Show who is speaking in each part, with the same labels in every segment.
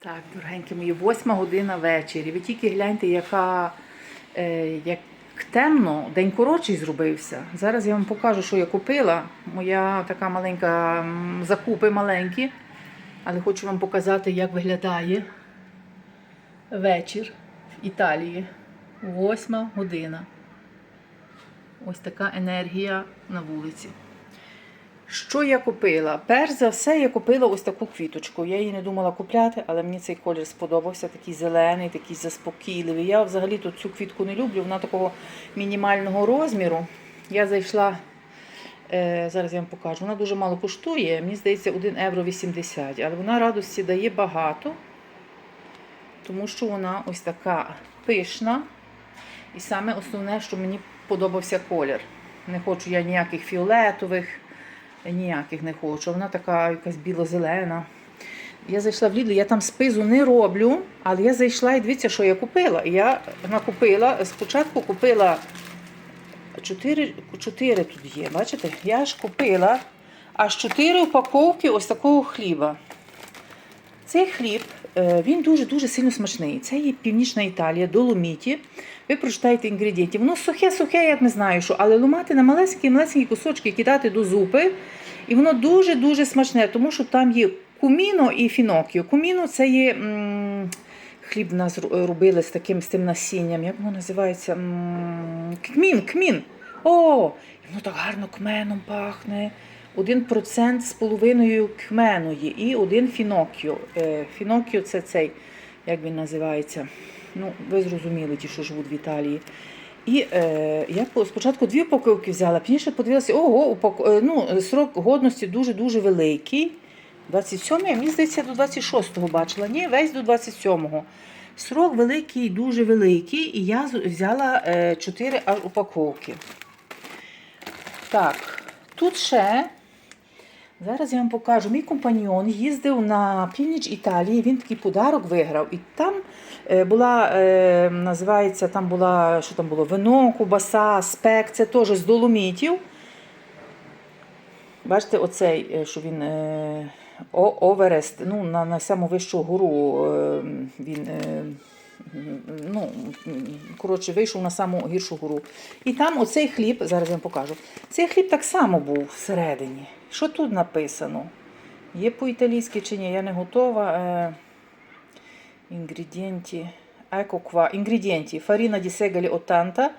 Speaker 1: Так, дорогенькі мої, восьма година вечері. Ви тільки гляньте, яка е, як темно, день коротший зробився. Зараз я вам покажу, що я купила. Моя така маленька закупи маленькі. Але хочу вам показати, як виглядає вечір в Італії. Восьма година. Ось така енергія на вулиці. Що я купила? Перш за все, я купила ось таку квіточку. Я її не думала купляти, але мені цей колір сподобався, такий зелений, такий заспокійливий. Я взагалі тут цю квітку не люблю, вона такого мінімального розміру. Я зайшла, е, зараз я вам покажу, вона дуже мало коштує, мені здається, 1 євро 80, але вона радості дає багато, тому що вона ось така пишна. І саме основне, що мені подобався колір. Не хочу я ніяких фіолетових. Ніяких не хочу. Вона така якась біло-зелена. Я зайшла в Лідлі, я там спизу не роблю, але я зайшла і дивіться, що я купила. Я накупила, спочатку купила 4, 4 тут є, бачите? Я ж купила аж 4 упаковки ось такого хліба. Цей хліб, він дуже-дуже сильно смачний. Це є Північна Італія, Доломіті. Ви прочитаєте інгредієнтів. Воно сухе-сухе, я не знаю що, але ломати на малесенькі малесенькі кусочки кидати до зупи. І воно дуже-дуже смачне, тому що там є куміно і фінокіо. Куміно це є м, хліб нас робили з таким з тим насінням. Як воно називається? М, Кмін, кмін. О! І воно так гарно кменом пахне. Один процент з половиною кмену є і один фінокіо. Е, Фінокіо це цей, як він називається. Ну, ви зрозуміли, ті, що живуть в Італії. І е, я спочатку дві упаковки взяла, пізніше подивилася, ого, упак... е, ну, срок годності дуже-дуже великий. 27-й, мені здається, до 26-го бачила. Ні, весь до 27-го. Срок великий, дуже великий, і я взяла е, 4 аж упаковки. Так, тут ще. Зараз я вам покажу. Мій компаньйон їздив на північ Італії, він такий подарок виграв. І там е, була, е, називається, там була, що там було, вино, кубаса, спек, це теж з доломітів. Бачите, оцей, е, що він Оверест, ну, на, на саму вищу гору він. Ну, коротше, вийшов на саму гіршу гору. І там оцей хліб, зараз я вам покажу. Цей хліб так само був всередині. Що тут написано? Є по-італійськи чи ні? Я не готова. Е, інгредієнті. Еко ква. Інгредієнті. Фаріна ді сегалі 80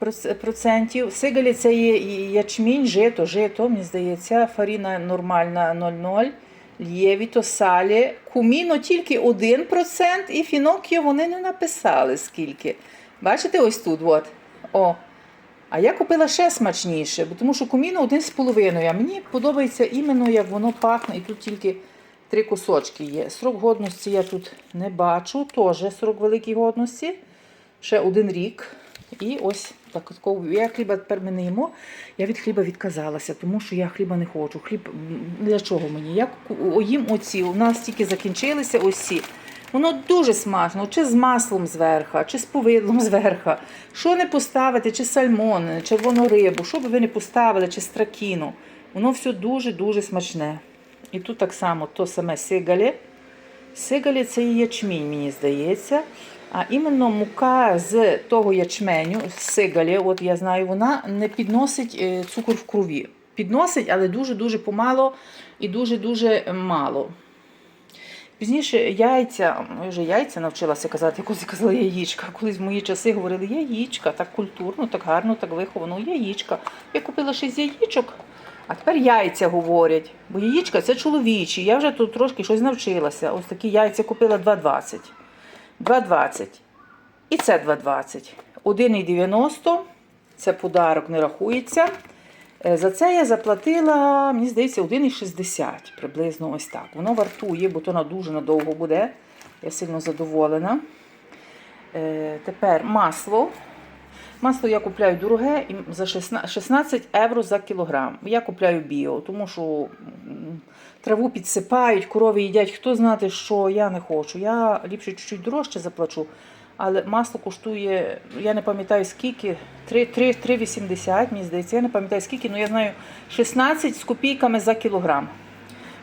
Speaker 1: проц- процентів. Сегалі це є ячмінь, жито, жито, мені здається. Фаріна нормальна 0,0. Лєвіто, салі, куміно тільки 1%, і фінокіо вони не написали скільки. Бачите, ось тут. От. О. А я купила ще смачніше, тому що куміно 1,5. А мені подобається іменно, як воно пахне, і тут тільки три кусочки є. Срок годності я тут не бачу, теж срок великої годності. Ще один рік. І ось так, я хліба тепер ми не їмо. Я від хліба відказалася, тому що я хліба не хочу. Хліб для чого мені? Я їм оці. У нас тільки закінчилися ось ці. Воно дуже смачно, чи з маслом зверха, чи з повидлом зверха. Що не поставити, чи сальмон, червону рибу, що би ви не поставили, чи стракіну. Воно все дуже-дуже смачне. І тут так само то саме сигалі. Сигалі це і ячмінь, мені здається. А іменно мука з того ячменю, з сигалі, от я знаю, вона не підносить е, цукор в крові. Підносить, але дуже-дуже помало і дуже-дуже мало. Пізніше яйця, я вже яйця навчилася казати, я казала яєчка. Колись в мої часи говорили яєчка, так культурно, так гарно, так виховано, яєчка. Я купила шість яєчок, а тепер яйця говорять. Бо яєчка це чоловічі. Я вже тут трошки щось навчилася. Ось такі яйця купила 2,20. 2,20. І це 2,20. 1,90. Це подарок не рахується. Е, За це я заплатила, мені здається, 1,60 приблизно ось так. Воно вартує, бо то дуже надовго буде. Я сильно задоволена. Е, Тепер масло. Масло я купляю дороге за 16 16 євро за кілограм. Я купляю біо, тому що траву підсипають, корови їдять. Хто знати, що я не хочу. Я ліпше чуть-чуть дорожче заплачу. Але масло коштує, я не пам'ятаю скільки, 3 3 3,80, мені здається, я не пам'ятаю скільки, але я знаю 16 з копійками за кілограм.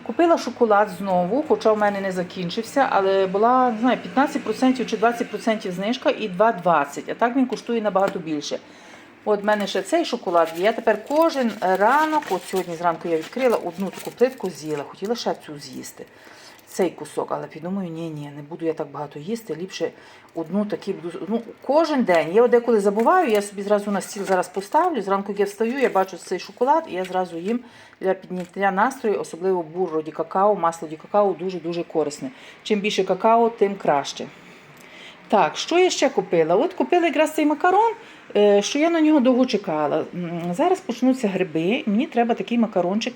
Speaker 1: Купила шоколад знову, хоча в мене не закінчився, але була не знаю, 15% чи 20% знижка і 2,20. А так він коштує набагато більше. От в мене ще цей шоколад є. Я тепер кожен ранок, от сьогодні зранку я відкрила одну таку плитку з'їла, хотіла ще цю з'їсти. Цей кусок, але підумаю, ні, ні, не буду я так багато їсти. Ліпше одну такі буду. Ну, кожен день. Я деколи забуваю, я собі зразу на стіл зараз поставлю. Зранку я встаю, я бачу цей шоколад, і я зразу їм для підняття настрою, особливо бурро ді какао, масло ді какао дуже-дуже корисне. Чим більше какао, тим краще. Так, що я ще купила? От купила якраз цей макарон, е, що я на нього довго чекала. Зараз почнуться гриби, мені треба такий макарончик.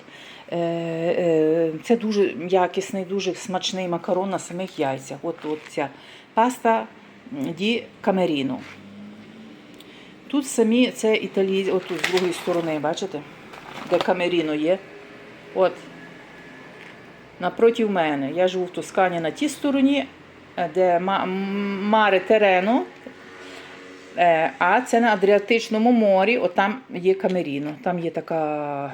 Speaker 1: Це дуже якісний, дуже смачний макарон на самих яйцях. От, от ця паста ді камеріно. Тут самі це італійці, от тут з другої сторони, бачите, де камеріно є. От. Напроти мене. Я живу в Тоскані на тій стороні, е, де ма- маре терено, Е, а це на Адріатичному морі, от там є Камеріно. Там є така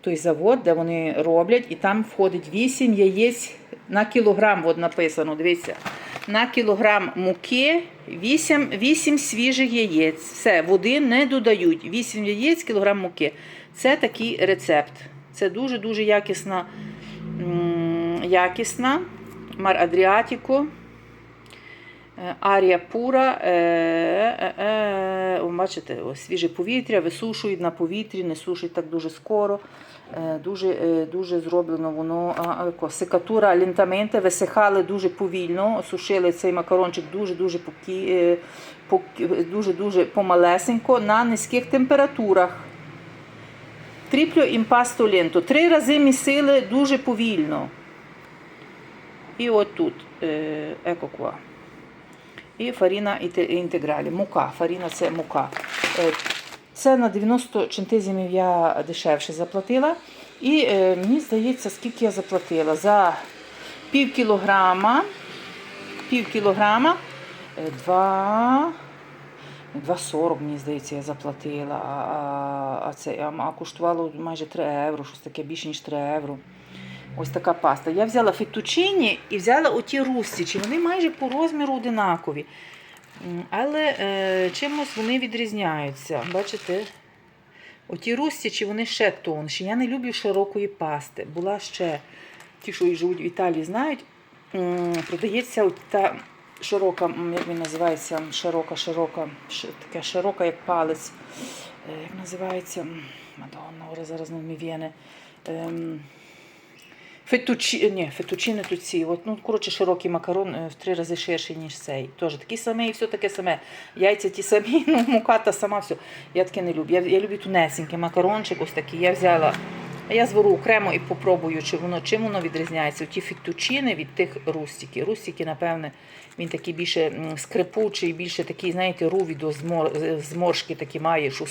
Speaker 1: той завод, де вони роблять, і там входить 8 яєць на кілограм, от написано, дивіться. На кілограм муки 8, 8 свіжих яєць. Все, води не додають. 8 яєць, кілограм муки. Це такий рецепт. Це дуже-дуже якісна, якісна Мар Адріатіко. Е, Арія пура, е, е, е, бачите, ось, свіже повітря, висушують на повітрі, не сушать так дуже скоро. Е, дуже, е, дуже зроблено воно секатура лентаменте, висихали дуже повільно, сушили цей макарончик дуже-дуже покі, е, дуже-дуже помалесенько на низьких температурах. Тріпльо імпасто ленто. Три рази місили дуже повільно. І от тут, е. І фаріна інтегралі. Мука. Фаріна це мука. Е, Це на 90 центизмів я дешевше заплатила. І е, мені здається, скільки я заплатила. За пів кілограма, пів кілограма, е, 2,40, мені здається, я заплатила. А, а, це, а, коштувало майже 3 євро, щось таке більше, ніж 3 євро. Ось така паста. Я взяла фетучині і взяла оті рустічі. Вони майже по розміру одинакові. Але е, чимось вони відрізняються. Бачите? Оті рустічі, вони ще тонші. Я не люблю широкої пасти. Була ще, ті, що живуть в Італії, знають, продається та широка, як він називається, широка, широка, таке широка, як палець. Е, Як називається? Мадонна, зараз не вмів'єне. Фетучі, ні, фетучіни тут ці. От, ну, коротше, широкий макарон е, в три рази ширший, ніж цей. Теж такий самий, і все таке саме. Яйця ті самі, ну, мука та сама, все. Я таке не люблю. Я, я люблю тунесенький макарончик, ось такий. Я взяла. Я зверу окремо і попробую, чи воно, чим воно відрізняється. Ті фетучини від тих рустики. Рустики, напевне, він такий більше скрипучий, більше такий, знаєте, руві до змор, зморшки такі має, що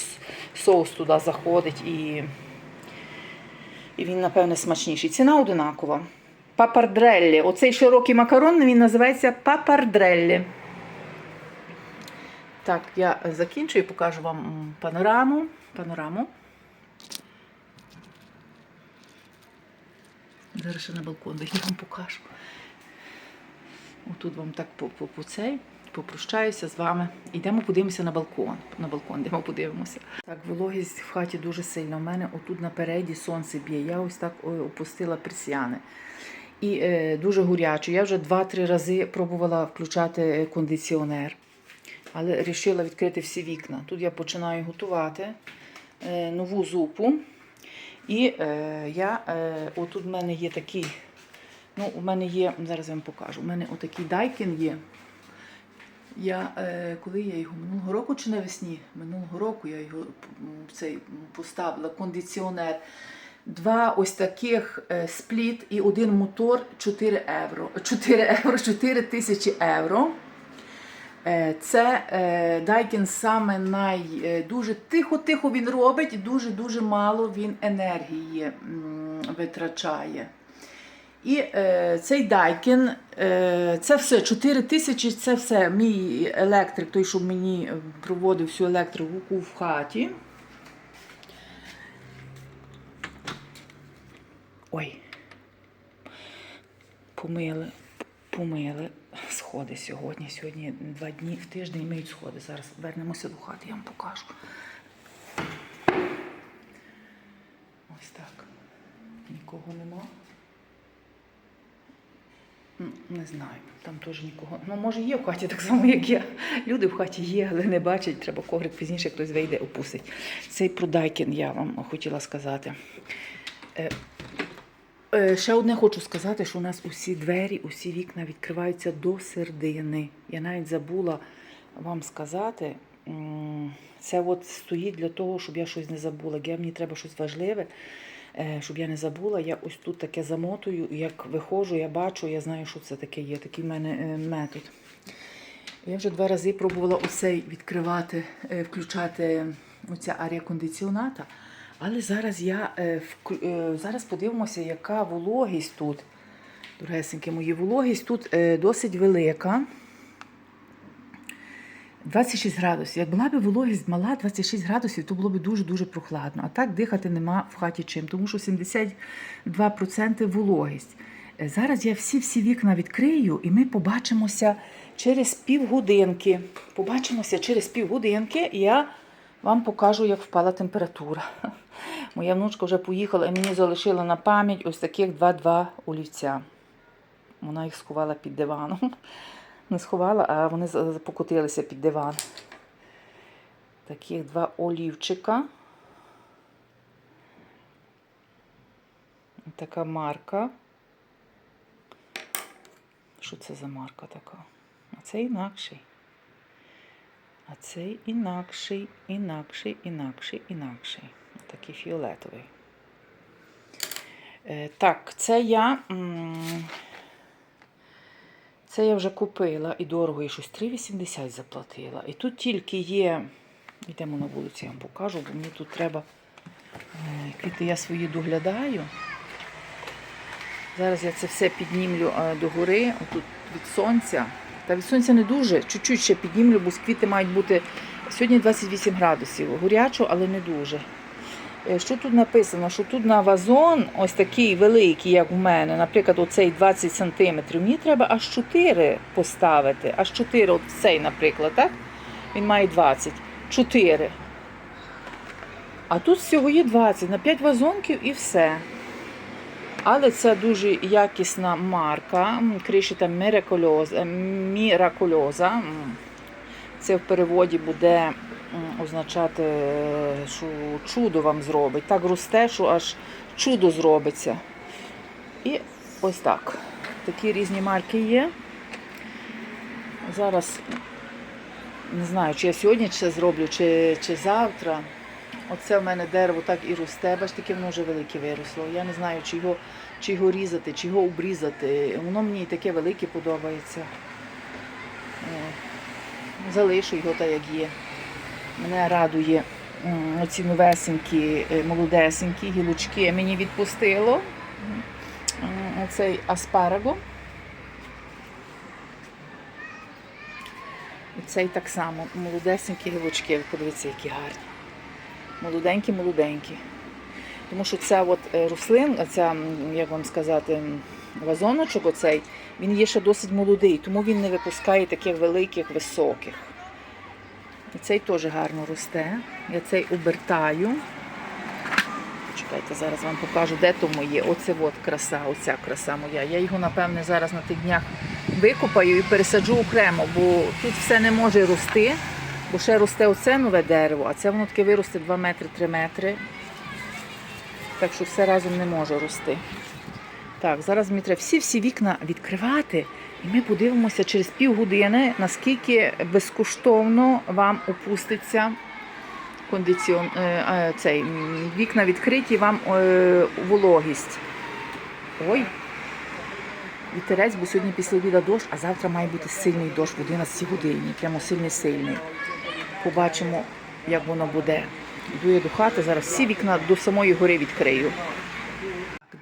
Speaker 1: соус туди заходить і. І він, напевне, смачніший. Ціна одинакова. Папардреллі. Оцей широкий макарон він називається папардреллі. Так, я закінчую, покажу вам панораму. панораму. Зараз ще на балкон я вам покажу. Отут вам так по, по, по цей. Попрощаюся з вами. Йдемо подивимося на балкон. На балкон йдемо подивимося. Так, вологість в хаті дуже сильна. У мене отут напереді сонце б'є. Я ось так опустила персіани. І е, дуже горячо. Я вже два-три рази пробувала включати е, кондиціонер, але вирішила відкрити всі вікна. Тут я починаю готувати е, нову зупу. І е, я, е, отут в мене є такий, ну, у мене є, зараз я вам покажу, у мене отакий дайкін є. Я, е, коли я його минулого року чи навесні, минулого року я його цей, поставила, кондиціонер. Два ось таких е, спліт і один мотор 4 євро. 4 євро, 4 тисячі євро. Е, Це Дайкін саме най дуже тихо-тихо він робить, дуже-дуже мало він енергії витрачає. І е, цей Дайкін, е, це все 4 тисячі, це все мій електрик, той, що мені проводив всю електрику в хаті. Ой. помили, помили сходи сьогодні. Сьогодні два дні в тиждень миють сходи. Зараз вернемося до хати, я вам покажу. Ось так. Нікого нема. Не знаю, там теж нікого. Ну, може, є в хаті так само, як я. Люди в хаті є, але не бачать. Треба коврик пізніше хтось вийде, опустить. Цей продайкін я вам хотіла сказати. Е, е, ще одне хочу сказати, що у нас усі двері, усі вікна відкриваються до середини. Я навіть забула вам сказати. Це от стоїть для того, щоб я щось не забула. Я мені треба щось важливе, щоб я не забула. Я ось тут таке замотую, як виходжу, я бачу, я знаю, що це таке є. Такий в мене е, метод. Я вже два рази пробувала оцей відкривати, е, включати оця арія кондиціоната. Але зараз я е, е, зараз подивимося, яка вологість тут. Дорогесеньки мої, вологість тут е, досить велика. 26 градусів. Як була б вологість мала 26 градусів, то було б дуже-дуже прохладно. А так дихати нема в хаті чим, тому що 72% вологість. Е, Зараз я всі-всі вікна відкрию, і ми побачимося через півгодинки. Побачимося через півгодинки, і я вам покажу, як впала температура. Моя внучка вже поїхала і мені залишила на пам'ять ось таких 2-2 олівця. Вона їх сховала під диваном. Не сховала, а вони покотилися під диван. Таких два олівчика. Така марка. Що це за марка така? А це інакший. А цей інакший, інакший, інакший, інакший. Такий фіолетовий. Е, так, це я. Це я вже купила і дорого, і щось 3,80 заплатила. І тут тільки є. Йдемо на вулицю, я вам покажу, бо мені тут треба. е, Квіти я свої доглядаю. Зараз я це все піднімлю е, догори, отут від сонця. Та від сонця не дуже, чуть-чуть ще піднімлю, бо квіти мають бути сьогодні 28 градусів. Горячо, але не дуже. Е, Що тут написано? Що тут на вазон ось такий великий, як у мене, наприклад, оцей 20 см, мені треба аж 4 поставити. Аж 4, от цей, наприклад, так? Він має 20. 4. А тут всього є 20 на 5 вазонків і все. Але це дуже якісна марка. М, Кришита Miraculosa. Miraculosa. Це в переводі буде означати, е, що чудо вам зробить. Так росте, що аж чудо зробиться. І ось так. Такі різні марки є. Зараз не знаю, чи я сьогодні це зроблю, чи, чи завтра. Оце в мене дерево так і росте, бачите, таке воно вже велике виросло. Я не знаю, чи його, чи його різати, чи його обрізати. Воно мені таке велике подобається. Е, Залишу його так, як є. Мене радує оці новесенькі, е, молодесенькі гілочки мені відпустило. М, Оцей. І цей так само. Молодесенькі гілочки, подивіться, які гарні. Молоденькі, молоденькі. Тому що ця от е, рослин, ця, як вам сказати, вазоночок оцей, він є ще досить молодий, тому він не випускає таких великих, високих. Цей теж гарно росте. Я цей обертаю. Чекайте, зараз вам покажу, де то моє. Оце от краса, оця краса моя. Я його, напевне, зараз на тих днях викопаю і пересаджу окремо, бо тут все не може рости, бо ще росте оце нове дерево, а це воно таке виросте 2 метри, 3 метри. Так що все разом не може рости. Так, зараз мені треба всі-всі вікна відкривати, і ми подивимося через півгодини, наскільки безкоштовно вам опуститься кондиціон, е, е, цей, вікна відкриті, вам е, вологість. Ой, вітерець, бо сьогодні після обіда дощ, а завтра має бути сильний дощ в 11 годині, прямо сильний сильний. Побачимо, як воно буде. Йду я до хати, зараз всі вікна до самої гори відкрию.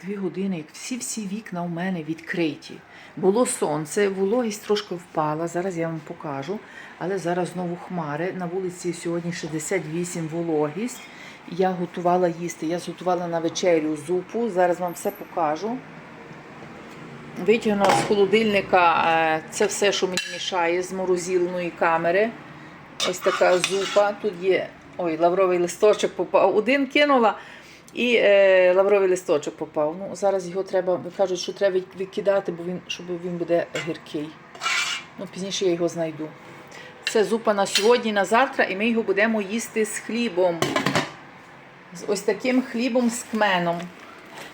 Speaker 1: Дві години, як всі-всі вікна у мене відкриті. Було сонце, вологість трошки впала. Зараз я вам покажу. Але зараз знову хмари. На вулиці сьогодні 68 вологість. Я готувала їсти. Я зготувала на вечерю зупу. Зараз вам все покажу. Витягнула з холодильника е, це все, що мені мішає з морозильної камери. Ось така зупа. Тут є ой, лавровий листочок попав. Один кинула і е, лавровий листочок попав. Ну, зараз його треба, кажуть, що треба викидати, бо він, щоб він буде гіркий. Ну, пізніше я його знайду. Це зупа на сьогодні, на завтра, і ми його будемо їсти з хлібом. З ось таким хлібом з кменом.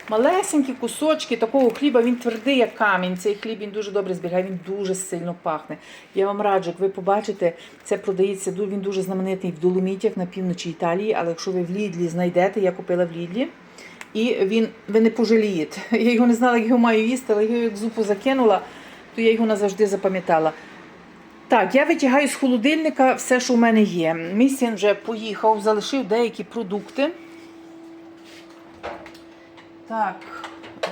Speaker 1: Малесенькі кусочки такого хліба, він твердий, як камінь. Цей хліб він дуже добре зберігає, він дуже сильно пахне. Я вам раджу, як ви побачите, це продається, він дуже знаменитий в Доломітях на півночі Італії, але якщо ви в Лідлі знайдете, я купила в Лідлі. І він, ви не пожалієте. Я його не знала, як його маю їсти, але я його як зупу закинула, то я його назавжди запам'ятала. Так, я витягаю з холодильника все, що в мене є. Мій син вже поїхав, залишив деякі продукти. Так,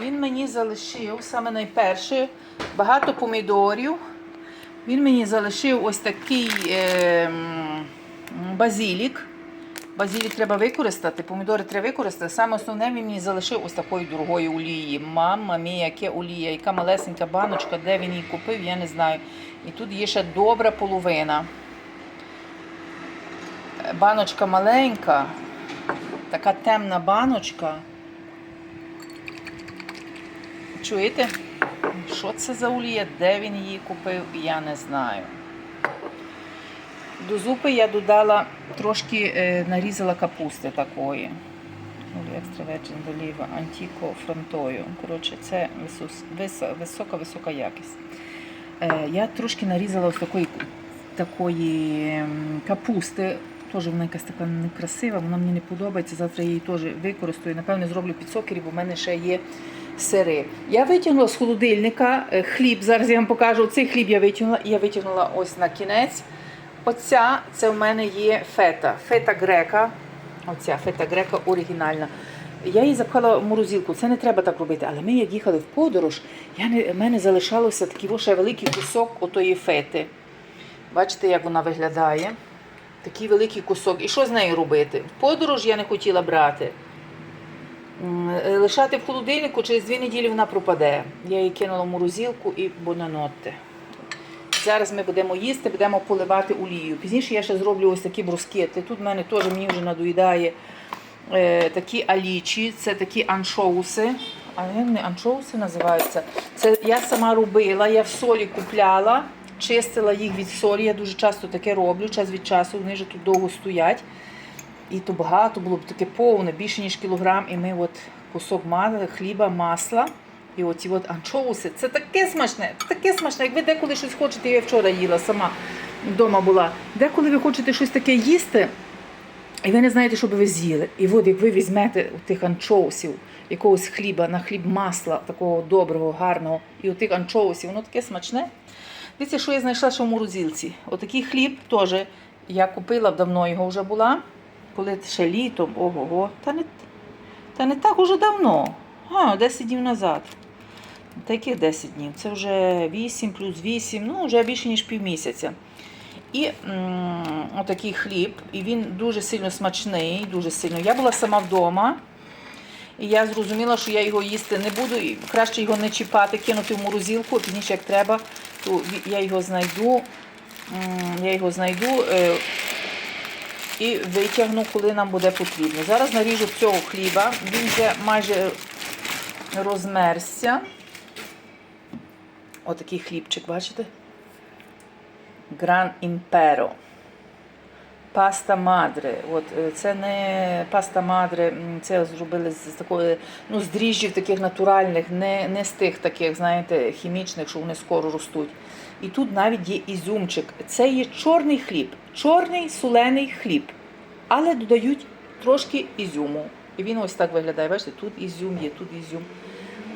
Speaker 1: він мені залишив саме найперше багато помідорів. Він мені залишив ось такий е, м, базилік. Базилік треба використати, помідори треба використати. Саме основне він мені залишив ось такої дорогої олії. Мама мія, яке олія, яка малесенька баночка, де він її купив, я не знаю. І тут є ще добра половина. Баночка маленька, така темна баночка. Чуєте? Що це за олія? Де він її купив, я не знаю. До зупи я додала трошки е, нарізала капусти такої. Олія екстра антіко фронтою. Коротше, це висока-висока якість. Е, я трошки нарізала ось такої, такої капусти. Теж вона якась така некрасива, вона мені не подобається. Завтра я її теж використаю. Напевно, зроблю під сокері, бо в мене ще є сири. Я витягнула з холодильника е, хліб. Зараз я вам покажу. Цей хліб я витягнула. Я витягнула ось на кінець. Оця це в мене є фета. Фета грека. Оця фета грека оригінальна. Я її запхала в морозилку. Це не треба так робити. Але ми, як їхали в подорож, я не, в мене залишалося такий ще великий кусок отої фети. Бачите, як вона виглядає? Такий великий кусок. І що з нею робити? В подорож я не хотіла брати. Е, Лишати в холодильнику, через дві неділі вона пропаде. Я її кинула в морозилку і бонанотте. Зараз ми будемо їсти, будемо поливати олією. Пізніше я ще зроблю ось такі брускети. Тут в мене теж мені вже надоїдає е, такі алічі, це такі аншоуси. А вони аншоуси називаються? Це я сама робила, я в солі купляла, чистила їх від солі. Я дуже часто таке роблю, час від часу, вони вже тут довго стоять. І то багато було б таке повне, більше ніж кілограм. І ми от кусок хліба, масла. І оці от анчоуси. Це таке смачне, таке смачне. Як ви деколи щось хочете, я вчора їла сама вдома була. Деколи ви хочете щось таке їсти, і ви не знаєте, що би ви з'їли. І от як ви візьмете тих анчоусів, якогось хліба, на хліб масла, такого доброго, гарного, і отих анчоусів, воно таке смачне. Дивіться, що я знайшла ще в морозилці. Отакий хліб теж я купила давно його вже була. Коли ще літом, ого-го. Та не, та не так уже давно. А, 10 днів назад. Таких 10 днів. Це вже 8 плюс 8, ну вже більше, ніж півмісяця. І м, отакий хліб, і він дуже сильно смачний, дуже сильно. Я була сама вдома, і я зрозуміла, що я його їсти не буду, і краще його не чіпати, кинути в морозилку, пізніше, як треба, то я його знайду. Я його знайду е, і витягну, коли нам буде потрібно. Зараз наріжу цього хліба, він вже майже розмерся. Отакий хлібчик, бачите? Гран Імперо. Паста мадре. От, е, це не паста мадре, це зробили з такої, ну, з дріжджів таких натуральних, не, не з тих таких, знаєте, хімічних, що вони скоро ростуть. І тут навіть є ізюмчик. Це є чорний хліб, чорний солений хліб. Але додають трошки ізюму. І він ось так виглядає. Бачите, тут ізюм є, тут ізюм.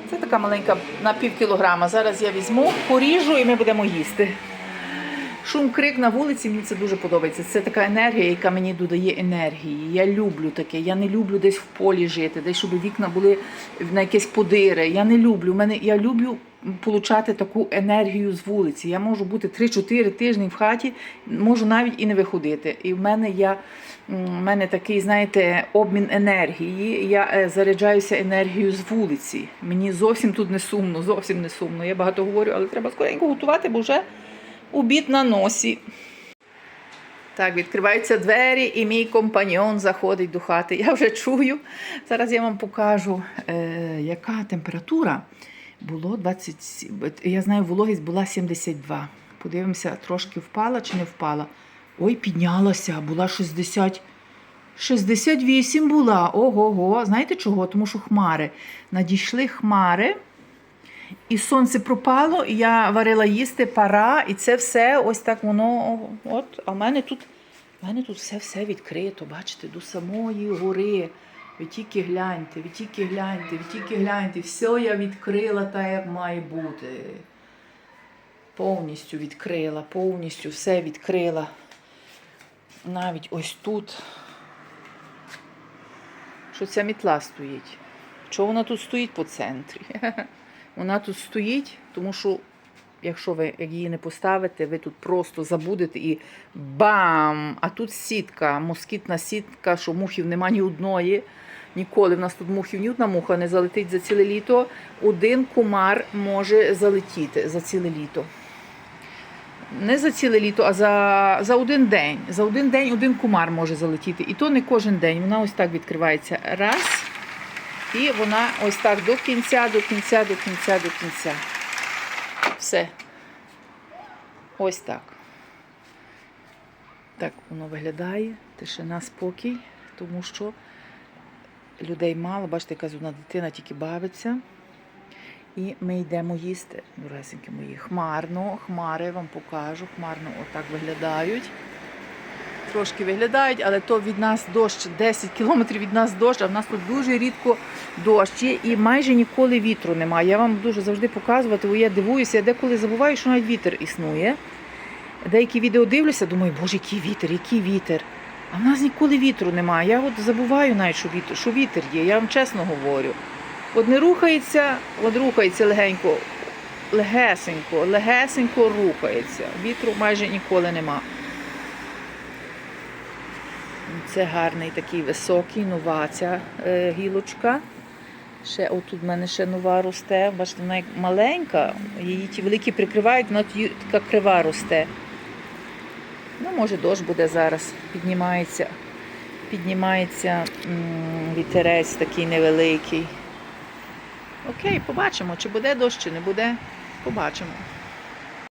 Speaker 1: Це така маленька на пів кілограма. Зараз я візьму, поріжу і ми будемо їсти. Шум крик на вулиці, мені це дуже подобається. Це така енергія, яка мені додає енергії. Я люблю таке. Я не люблю десь в полі жити, десь щоб вікна були на якісь подири. Я не люблю. Мене я люблю получати таку енергію з вулиці. Я можу бути 3-4 тижні в хаті, можу навіть і не виходити. І в мене я. в мене такий, знаєте, обмін енергії. Я е, заряджаюся енергією з вулиці. Мені зовсім тут не сумно, зовсім не сумно. Я багато говорю, але треба скоренько готувати, бо вже обід на носі. Так, відкриваються двері, і мій компаньон заходить до хати. Я вже чую. Зараз я вам покажу, е, яка температура. Було 27. Я знаю, вологість була 72. Подивимося, трошки впала чи не впала. Ой, піднялася, була 60. 68 була. Ого-го. Знаєте чого? Тому що хмари. Надійшли хмари. І сонце пропало, і я варила їсти, пара, і це все ось так воно. От, а в мене тут, в мене тут все все відкрито, бачите, до самої гори. Ви тільки гляньте, ви тільки гляньте, ви тільки гляньте. Все я відкрила так, як має бути. Повністю відкрила, повністю все відкрила. Навіть ось тут. Що ця мітла стоїть? Чого вона тут стоїть по центрі? Вона тут стоїть, тому що якщо ви її не поставите, ви тут просто забудете і бам! А тут сітка, москітна сітка, що мухів нема ні одної. Ніколи в нас тут мухів ні одна муха не залетить за ціле літо. Один комар може залетіти за ціле літо. Не за ціле літо, а за, за один день. За один день один комар може залетіти. І то не кожен день. Вона ось так відкривається. Раз. І вона ось так до кінця, до кінця, до кінця, до кінця. Все. Ось так. Так воно виглядає. Тишина, спокій, тому що людей мало. Бачите, яка одна дитина тільки бавиться. І ми йдемо їсти, доресенькі мої. Хмарно, хмари вам покажу. Хмарно отак виглядають. Трошки виглядають, але то від нас дощ 10 кілометрів від нас дощ, а в нас тут дуже рідко дощ є і майже ніколи вітру немає. Я вам дуже завжди показувати, бо я дивуюся, я деколи забуваю, що навіть вітер існує. Деякі відео дивлюся, думаю, боже, який вітер, який вітер. А в нас ніколи вітру немає. Я от забуваю навіть, що вітер, що вітер є, я вам чесно говорю. От не рухається, от рухається легенько, легесенько, легесенько рухається. Вітру майже ніколи нема. Це гарний такий високий, нова ця е, гілочка. Ще отут в мене ще нова росте. Бачите, вона як маленька, її ті великі прикривають, вона така крива росте. Ну, може, дощ буде зараз. Піднімається, піднімається вітерець такий невеликий. Окей, побачимо, чи буде дощ, чи не буде. Побачимо.